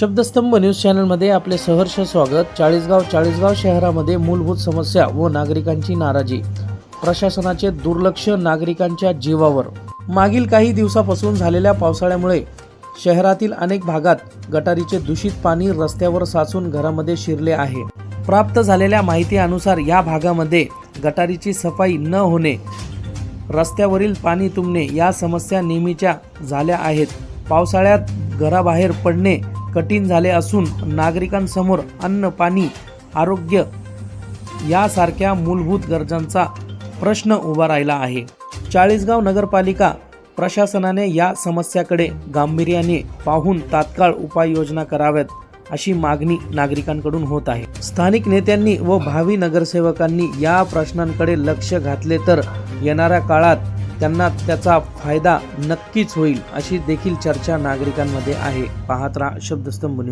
शब्दस्तंभ news चॅनलमध्ये आपले सहर्ष स्वागत. चाळीसगाव चाळीसगाव शहरामध्ये मूलभूत समस्या व नागरिकांची नाराजी. प्रशासनाचे दुर्लक्ष नागरिकांच्या जीवावर. मागील काही दिवसापासून झालेल्या पावसाळ्यामुळे शहरातील अनेक भागात गटारीचे दूषित पाणी रस्त्यावर साचून घरामध्ये शिरले आहे. प्राप्त झालेल्या माहितीनुसार या भागामध्ये गटारीची सफाई न होणे रस्त्यावरील पाणी तुंबणे या समस्या नेहमीच्या झाल्या आहेत. पावसाळ्यात घराबाहेर पडणे कठीण झाले असून नागरिकांसमोर अन्न पाणी आरोग्य यासारख्या मूलभूत गरजांचा प्रश्न उभा राहिला आहे. चाळीसगाव नगरपालिका प्रशासनाने या समस्याकडे गांभीर्याने पाहून तात्काळ उपाययोजना कराव्यात अशी मागणी नागरिकांकडून होत आहे. स्थानिक नेत्यांनी व भावी नगरसेवकांनी या प्रश्नांकडे लक्ष घातले तर येणाऱ्या काळात त्यांना त्याचा फायदा नक्कीच होईल अशी देखील चर्चा नागरिकांमध्ये आहे. पाहत राहा शब्दस्तंभ न्यूज.